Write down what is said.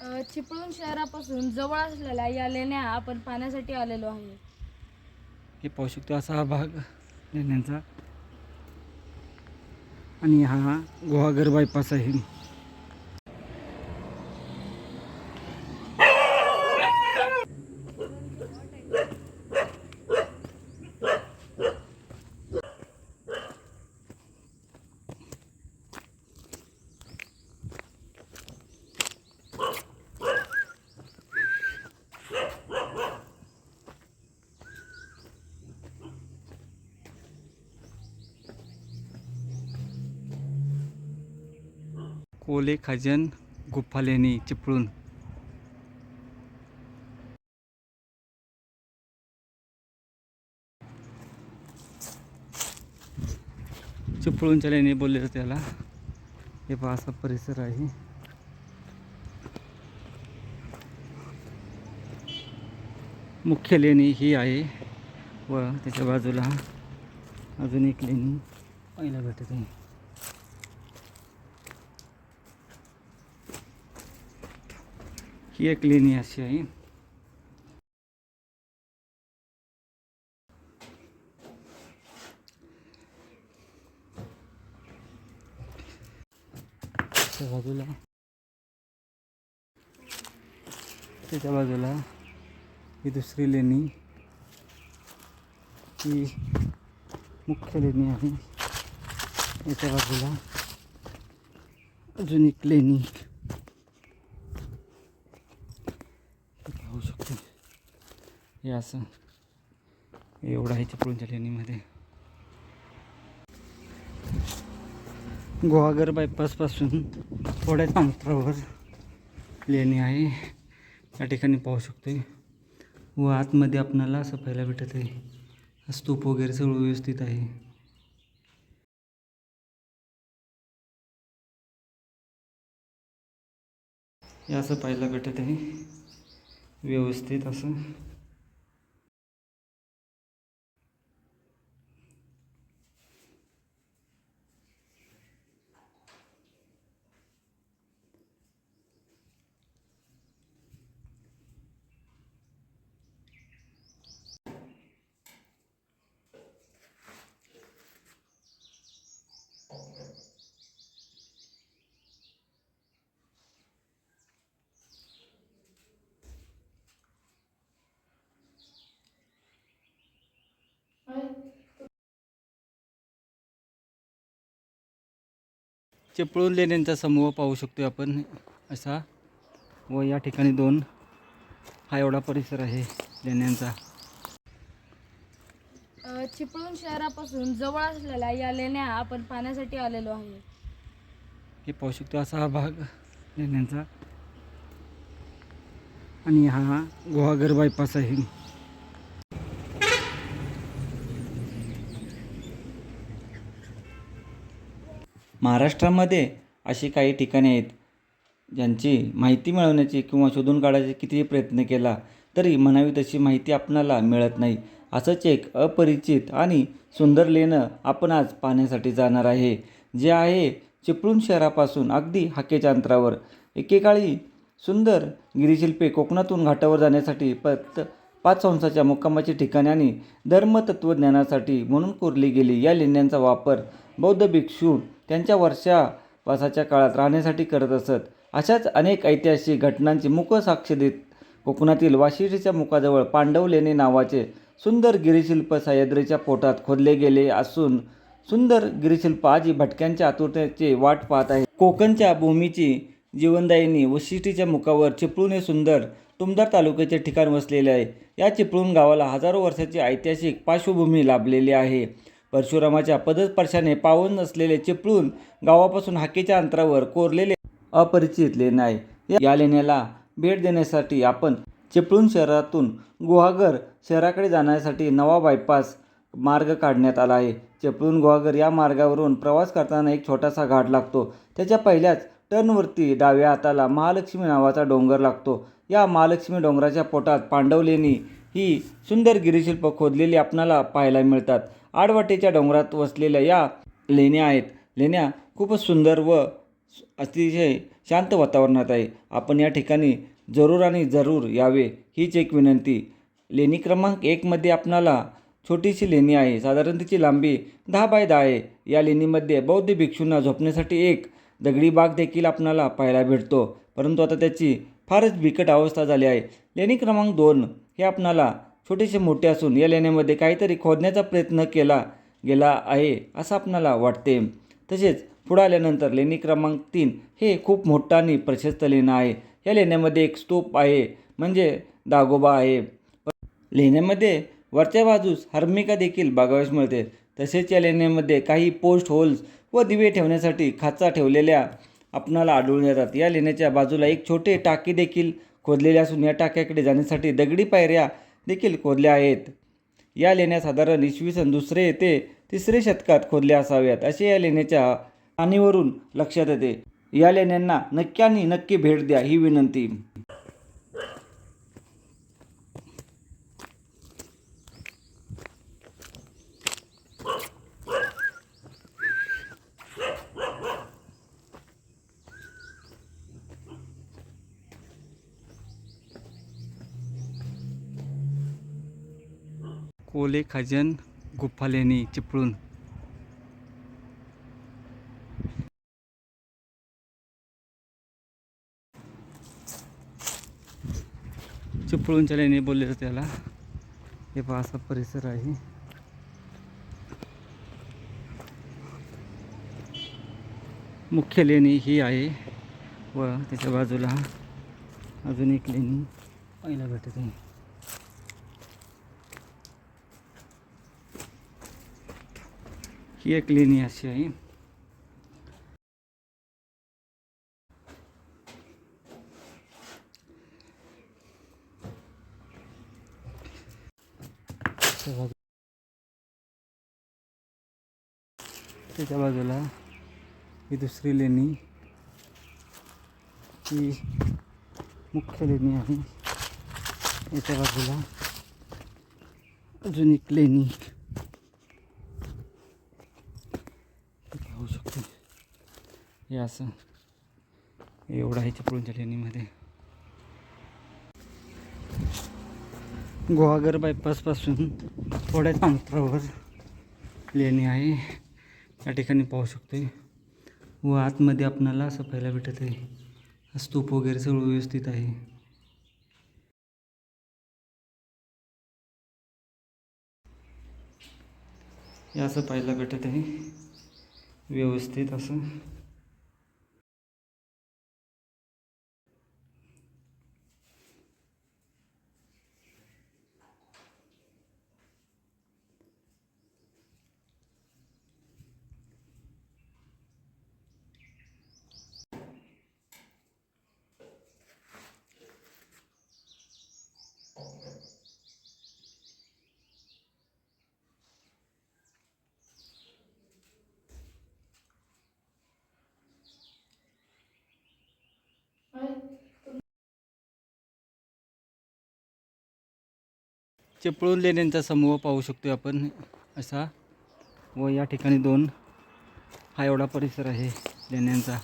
चिपळूण शहरापासून जवळ असलेल्या या लेण्या आपण पाहण्यासाठी आलेलो आहे. हे पाहू शकतो असा हा भाग लेण्यांचा. आणि हा गुहागर बायपास आहे. कोले खजन गुप्फा लेणी चिपळूण चिपळूणच्या लेणी बोलले त्याला हे पहा असा परिसर आहे. मुख्य लेणी ही आहे व त्याच्या बाजूला अजून एक लेणी पाहायला भेटत. आहे ही एक लेणी अशी आहे. त्याच्या बाजूला. त्याच्या बाजूला ही दुसरी लेणी. ही मुख्य लेणी आहे. याच्या बाजूला अजून एक लेणी हे पाहू शकतो हे असं. एवढं आहे चिपळूणच्या लेणीमध्ये. गुहागर बायपासपासून थोड्याच अंतरावर लेणी आहे. या ठिकाणी पाहू शकतो व आतमध्ये आपणाला असं पाहायला भेटत आहे. स्तूप वगैरे सगळं व्यवस्थित आहे. हे असं पाहायला भेटत आहे. व्यवस्थित असं. चिपळूण लेण्यांचा समूह पाहू शकतो आपण. असा व या ठिकाणी दोन. हा एवढा परिसर आहे लेण्यांचा चिपळूण शहरापासून जवळ असलेल्या या लेण्या आपण पाहण्यासाठी आलेलो आहे. हे पाहू शकतो असा हा भाग लेण्यांचा आणि हा गुहागर बायपास आहे. महाराष्ट्रामध्ये अशी काही ठिकाणे आहेत ज्यांची माहिती मिळवण्याची किंवा शोधून काढायचे कितीही प्रयत्न केला तरी म्हणावी तशी माहिती आपणाला मिळत नाही. असंच एक अपरिचित आणि सुंदर लेणं आपण आज पाहण्यासाठी जाणार आहे जे आहे चिपळूण शहरापासून अगदी हाकेच्या अंतरावर. एकेकाळी सुंदर गिरिशिल्पे कोकणातून घाटावर जाण्यासाठी पत पाच संस्थाच्या मुक्कामाची ठिकाणे आणि धर्मतत्वज्ञानासाठी म्हणून कोरली गेली. या लेण्यांचा वापर बौद्ध भिक्षू त्यांच्या वर्षावासाच्या काळात राहण्यासाठी करत असत. अशाच अनेक ऐतिहासिक घटनांची मुक साक्ष देत कोकणातील वाशिष्ठीच्या मुखाजवळ पांडव लेणे नावाचे सुंदर गिरिशिल्प सह्याद्रीच्या पोटात खोदले गेले असून सुंदर गिरिशिल्प आजी भटक्यांच्या आतुरतेची वाट पाहत आहे. कोकणच्या भूमीची जीवनदायिनी वशिष्ठीच्या मुखावर चिपळूण हे सुंदर तुमदार तालुक्याचे ठिकाण वसलेले आहे. या चिपळूण गावाला हजारो वर्षाची ऐतिहासिक पार्श्वभूमी लाभलेली आहे. परशुरामाच्या पदस्पर्शाने पावन असलेले चिपळूण गावापासून हाकेच्या अंतरावर कोरलेले अपरिचित लेण्या आहे या- लेण्याला भेट देण्यासाठी आपण चिपळूण शहरातून गुहागर शहराकडे जाण्यासाठी नवा बायपास मार्ग काढण्यात आला आहे. चिपळूण गुहागर या मार्गावरून प्रवास करताना एक छोटासा घाट लागतो. त्याच्या पहिल्याच टर्नवरती डाव्या हाताला महालक्ष्मी नावाचा डोंगर लागतो. या महालक्ष्मी डोंगराच्या पोटात पांडव लेणी ही सुंदर गिरिशिल्प खोदलेली आपणाला पाहायला मिळतात. आडवाटेच्या डोंगरात वसलेल्या या लेण्या आहेत. लेण्या खूपच सुंदर व अतिशय शांत वातावरणात आहे. आपण या ठिकाणी जरूर आणि जरूर यावे हीच एक विनंती. लेणी क्रमांक एकमध्ये आपणाला छोटीशी लेणी आहे. साधारण तिची लांबी दहा बाय दहा आहे. या लेणीमध्ये बौद्ध भिक्षूंना झोपण्यासाठी एक दगडी बाग देखील आपणाला पाहायला भेटतो. परंतु आता त्याची फारच बिकट अवस्था झाली आहे. लेणी क्रमांक दोन हे आपणाला छोटेसे मोठे असून या लेण्यामध्ये काहीतरी खोदण्याचा प्रयत्न केला गेला आहे असं आपणाला वाटते. तसेच पुढे आल्यानंतर लेणी क्रमांक तीन हे खूप मोठं आणि प्रशस्त लेणं आहे. या लेण्यामध्ये एक स्तूप आहे म्हणजे दागोबा आहे. लेण्यामध्ये वरच्या बाजूस हर्मिका देखील बघावयास मिळते. तसेच या लेण्यामध्ये काही पोस्ट होल्स व दिवे ठेवण्यासाठी खाचा ठेवलेल्या आपणाला आढळून येतात. या लेण्याच्या बाजूला एक छोटे टाकी देखील खोदलेले असून या टाक्याकडे जाण्यासाठी दगडी पायऱ्या देखील खोदल्या आहेत. या लेण्या साधारण इसवी सन दुसरे ते तिसरे शतकात खोदल्या असाव्यात असे या लेण्याच्या आणीवरून लक्षात येते. या लेण्यांना नक्की आणि नक्की भेट द्या ही विनंती. कोले खजन गुफा लेणी चिपळूण. चिपळूणच्या लेणी बोलले जाते त्याला. हे पहा असा परिसर आहे. मुख्य लेणी ही आहे व त्याच्या बाजूला अजून एक लेणी. पाहायला भेटत आहे ही एक लेणी अशी आहे. त्याच्या बाजू- त्याच्या बाजूला ही दुसरी लेणी. ही मुख्य लेणी आहे. याच्या बाजूला अजून एक लेणी हे पाहू शकतो हे असं. एवढं आहे चिपळूणच्या लेणीमध्ये. गुहागर बायपासपासून थोड्याच अंतरावर लेणी आहे. या ठिकाणी पाहू शकतो व आतमध्ये आपणाला असं पाहायला भेटत आहे. स्तूप वगैरे सगळं व्यवस्थित आहे. हे असं पाहायला भेटत आहे. व्यवस्थित असं. चिपळूण लेण्यांचा समूह पाहू शकतो आपण. असा व या ठिकाणी दोन हा एवढा परिसर आहे लेण्यांचा.